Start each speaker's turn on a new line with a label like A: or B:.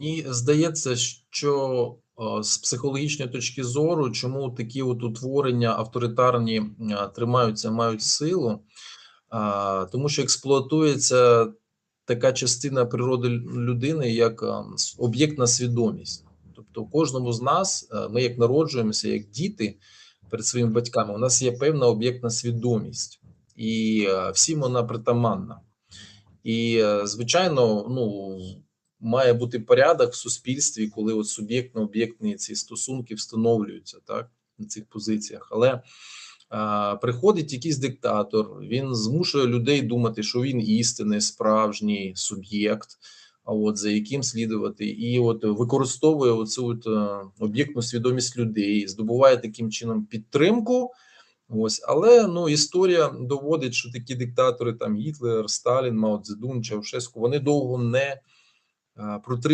A: Мені здається, що е, з психологічної точки зору, чому такі от утворення авторитарні е, тримаються, мають силу, тому що експлуатується така частина природи людини, як об'єктна свідомість. Тобто, кожному з нас, е, ми як народжуємося, як діти перед своїми батьками, у нас є певна об'єктна свідомість, і е, всім вона притаманна. І, е, звичайно, ну має бути порядок в суспільстві, коли от суб'єктно-об'єктні ці стосунки встановлюються так на цих позиціях. Але а, приходить якийсь диктатор, він змушує людей думати, що він істинний, справжній суб'єкт, а от за яким слідувати, і от використовує оцю от, е, об'єктну свідомість людей, здобуває таким чином підтримку. Ось, але ну історія доводить, що такі диктатори, там Гітлер, Сталін, Мао Цзедун, Чаушеску, вони довго не а, протримують